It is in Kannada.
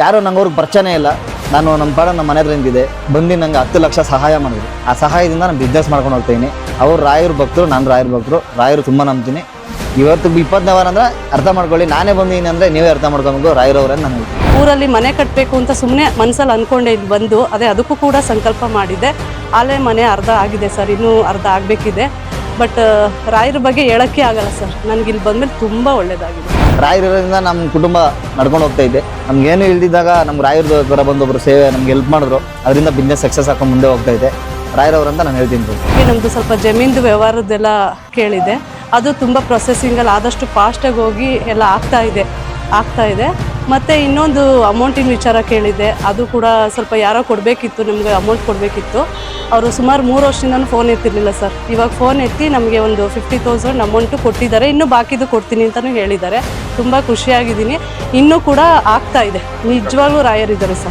ಯಾರು ನಂಗೆ ಅವ್ರಿಗೆ ಇಲ್ಲ. ನಾನು ನಮ್ಮ ಪಾಡ ನಮ್ಮ ಮನೆ ಹತ್ರ ಬಂದು ನಂಗೆ ಹತ್ತು ಲಕ್ಷ ಸಹಾಯ ಮಾಡಿದ್ರು. ಆ ಸಹಾಯದಿಂದ ನಾನು ಬಿಸ್ನೆಸ್ ಮಾಡ್ಕೊಂಡು ಹೋಗ್ತೀನಿ. ಅವ್ರು ರಾಯರು ಭಕ್ತರು, ನಾನು ರಾಯರು ಭಕ್ತರು. ರಾಯರು ತುಂಬ ನಂಬ್ತೀನಿ. ಇವತ್ತು ಇಪ್ಪತ್ತನೇ ವಾರ ಅಂದರೆ ಅರ್ಥ ಮಾಡ್ಕೊಳ್ಳಿ, ನಾನೇ ಬಂದೀನಿ ಅಂದರೆ ನೀವೇ ಅರ್ಥ ಮಾಡ್ಕೊಬೇಕು ರಾಯರವ್ರೆ ನಾನು ಊರಲ್ಲಿ ಮನೆ ಕಟ್ಟಬೇಕು ಅಂತ ಸುಮ್ಮನೆ ಮನಸ್ಸಲ್ಲಿ ಅಂದ್ಕೊಂಡೆ ಬಂದು, ಅದೇ ಅದಕ್ಕೂ ಕೂಡ ಸಂಕಲ್ಪ ಮಾಡಿದ್ದೆ. ಆಲೇ ಮನೆ ಅರ್ಧ ಆಗಿದೆ ಸರ್, ಇನ್ನೂ ಅರ್ಧ ಆಗಬೇಕಿದೆ. ಬಟ್ ರಾಯರ ಬಗ್ಗೆ ಹೇಳೋಕ್ಕೆ ಆಗಲ್ಲ ಸರ್. ನನಗೆ ಇಲ್ಲಿ ಬಂದಮೇಲೆ ತುಂಬ ಒಳ್ಳೆಯದಾಗಿದೆ ರಾಯರಿಂದ ನಮ್ಮ ಕುಟುಂಬ ನಡ್ಕೊಂಡು ಹೋಗ್ತಾ ಇದ್ದೆ ನಮ್ಗೇನು ಇಲ್ದಿದ್ದಾಗ ನಮ್ಮ ರಾಯರದ ಹತ್ರ ಬಂದೊಬ್ಬರು ಸೇವೆ ನಮ್ಗೆ ಹೆಲ್ಪ್ ಮಾಡಿದ್ರು. ಅದರಿಂದ ಬಿಸ್ನೆಸ್ ಸಕ್ಸಸ್ ಹಾಕೊಂಡು ಮುಂದೆ ಹೋಗ್ತಾ ಇದೆ. ರಾಯರವ್ರಂತ ನಾನು ಹೇಳ್ತೀನಿ ನಮ್ಮದು ಸ್ವಲ್ಪ ಜಮೀನ್ದು ವ್ಯವಹಾರದ್ದೆಲ್ಲ ಕೇಳಿದೆ. ಅದು ತುಂಬ ಪ್ರೊಸೆಸಿಂಗಲ್ಲಿ ಆದಷ್ಟು ಫಾಸ್ಟಾಗಿ ಹೋಗಿ ಎಲ್ಲ ಆಗ್ತಾ ಇದೆ. ಆಗ್ತಾ ಇದೆ. ಮತ್ತು ಇನ್ನೊಂದು ಅಮೌಂಟಿನ ವಿಚಾರ ಕೇಳಿದೆ ಅದು ಕೂಡ ಸ್ವಲ್ಪ ಯಾರೋ ಕೊಡಬೇಕಿತ್ತು, ನಿಮಗೆ ಅಮೌಂಟ್ ಕೊಡಬೇಕಿತ್ತು. ಅವರು ಸುಮಾರು ಮೂರು ವರ್ಷದಿಂದ ಫೋನ್ ಎತ್ತಿರಲಿಲ್ಲ ಸರ್. ಇವಾಗ ಫೋನ್ ಎತ್ತಿ ನಮಗೆ ಒಂದು ಫಿಫ್ಟಿ ತೌಸಂಡ್ ಅಮೌಂಟು ಕೊಟ್ಟಿದ್ದಾರೆ. ಇನ್ನೂ ಬಾಕಿದು ಕೊಡ್ತೀನಿ ಅಂತಲೂ ಹೇಳಿದ್ದಾರೆ. ತುಂಬ ಖುಷಿಯಾಗಿದ್ದೀನಿ. ಇನ್ನೂ ಕೂಡ ಆಗ್ತಾ ಇದೆ. ನಿಜವಾಗ್ಲೂ ರಾಯರಿದ್ದಾರೆ ಸರ್.